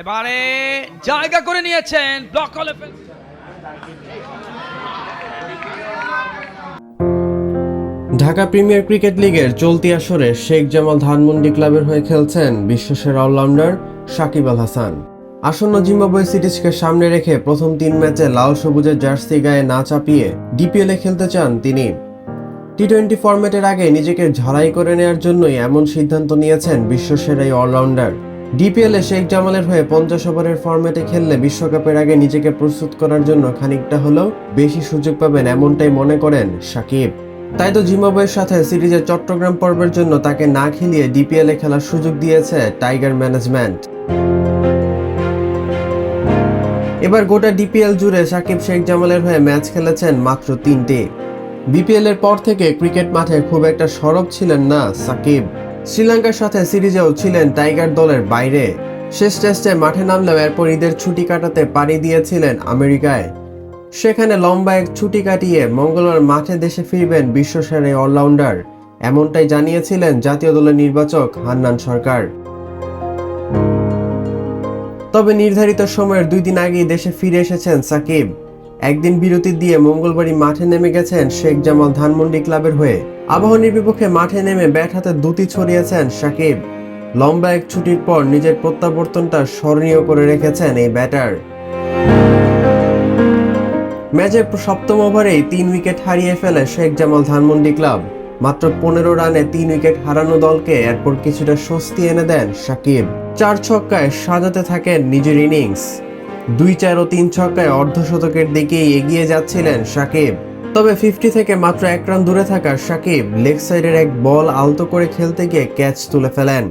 এবারে জায়গা করে নিয়েছেন ব্লক হলে ঢাকা প্রিমিয়ার ক্রিকেট লিগের চলতি আসরে শেখ জামাল ধানমন্ডি ক্লাবের হয়ে খেলছেন বিশ্বসেরা অলরাউন্ডার সাকিব আল হাসান। আসন্ন জিম্বাবুয়ে সিরিজকে সামনে রেখে প্রথম তিন ম্যাচে লাল সবুজের জার্সি গায়ে না চাপিয়ে ডিপিএলে খেলতে চান তিনি। টি টোয়েন্টি ফরম্যাটের আগে নিজেকে ঝালাই করে নেয়ার জন্যই এমন সিদ্ধান্ত নিয়েছেন বিশ্বসেরা এই অলরাউন্ডার। ডিপিএলে শেখ জামালের হয়ে পঞ্চাশ ওভারের ফরম্যাটে খেললে বিশ্বকাপের আগে নিজেকে প্রস্তুত করার জন্য খানিকটা হলেও বেশি সুযোগ পাবেন এমনটাই মনে করেন সাকিব। তাই তো জিম্বাবুয়ের সাথে সিরিজের চট্টগ্রাম পর্বের জন্য তাকে না খেলিয়ে ডিপিএল খেলার সুযোগ দিয়েছে টাইগার ম্যানেজমেন্ট। এবার গোটা ডিপিএল জুড়ে সাকিব শেখ জামালের হয়ে ম্যাচ খেলেছেন মাত্র তিনটি। বিপিএল এর পর থেকে ক্রিকেট মাঠে খুব একটা সরব ছিলেন না সাকিব। শ্রীলঙ্কার সাথে সিরিজেও ছিলেন টাইগার দলের বাইরে। শেষ টেস্টে মাঠে নামলেও এরপর ঈদের ছুটি কাটাতে পাড়ি দিয়েছিলেন আমেরিকায়। সেখানে লম্বা এক ছুটি কাটিয়ে মঙ্গলবার মাঠে দেশে ফিরবেন বিশ্বসেরা এই অলরাউন্ডার, এমনটাই জানিয়েছিলেন জাতীয় দলের নির্বাচক হান্নান সরকার। তবে নির্ধারিত সময়ের দুই দিন আগেই দেশে ফিরে এসেছেন সাকিব। একদিন বিরতি দিয়ে মঙ্গলবারই মাঠে নেমে গেছেন শেখ জামাল ধানমন্ডি ক্লাবের হয়ে। আবাহনীর বিপক্ষে মাঠে নেমে ব্যাট হাতে দুটি ছড়িয়েছেন সাকিব। লম্বা এক ছুটির পর নিজের প্রত্যাবর্তনটা স্মরণীয় করে রেখেছেন এই ব্যাটার। ম্যাচের সপ্তম ওভারেই তিন উইকেট হারিয়ে ফেলে শেখ জামাল ধানমন্ডি ক্লাব। মাত্র পনেরো রানে তিন উইকেট হারানো দলকে এরপর কিছুটা স্বস্তি এনে দেন সাকিব। চার ছক্কায় সাজাতে থাকেন নিজের ইনিংস। দুই চার ও তিন ছক্কায় অর্ধশতকের দিকেই এগিয়ে যাচ্ছিলেন সাকিব। তবে ফিফটি থেকে মাত্র এক রান দূরে থাকা সাকিব লেগ সাইডের এক বল আলতো করে খেলতে গিয়ে ক্যাচ তুলে ফেলেন।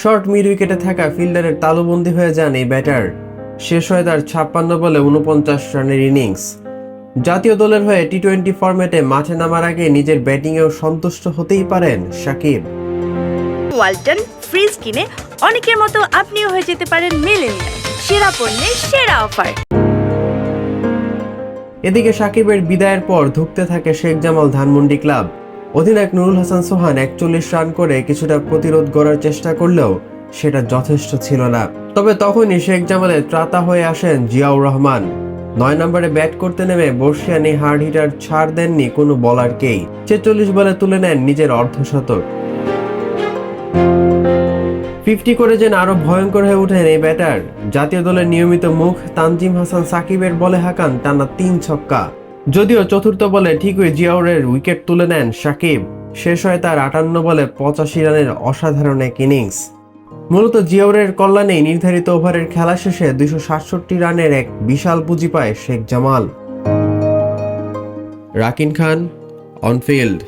শর্ট মিড উইকেটে থাকা ফিল্ডারের তালুবন্দি হয়ে যান এই ব্যাটার। শেষ হয় তার ছাপ্পান্ন বলে উনপঞ্চাশ রানের ইনিংস। জাতীয় দলের হয়ে টি টোয়েন্টি ফরম্যাটে মাঠে নামার আগে নিজের ব্যাটিংয়েও সন্তুষ্ট হতেই পারেন সাকিব। ওয়ালটন, ফ্রিজ কিনে অনেকের মতো আপনিও হয়ে যেতে পারেন মেলেনিয়া সেরা পণ্যের সেরা অফার। এদিকে সাকিবের বিদায়ের পর ধুঁকতে থাকে শেখ জামাল ধানমন্ডি ক্লাব। অধিনায়ক নুরুল হাসান সোহান একচল্লিশ রান করে কিছুটা প্রতিরোধ গড়ার চেষ্টা করলেও সেটা যথেষ্ট ছিল না। তবে তখনই শেখ জামালের ত্রাতা হয়ে আসেন জিয়াউর রহমান। নয় নম্বরে ব্যাট করতে নেমে বর্ষিয়ানি হার্ড হিটার ছাড় দেননি কোনো বলারকেই। ছেচল্লিশ বলে তুলে নেন নিজের অর্ধশতক ফিফটি করে যেন আরও ভয়ঙ্কর হয়ে ওঠেন এই ব্যাটার। জাতীয় দলের নিয়মিত মুখ তানজিম হাসান সাকিবের বলে হাঁকান টানা তিন ছক্কা। যদিও চতুর্থ বলে ঠিকই জিয়াউরের উইকেট তুলে নেন সাকিব। শেষ হয় তার আটান্ন বলে পঁচাশি রানের অসাধারণ এক ইনিংস। মূলত জিয়াউরের কল্যাণেই নির্ধারিত ওভারের খেলা শেষে দুইশো সাতষট্টি রানের এক বিশাল পুঁজি পায় Sheikh Jamal. Rakin Khan, on field.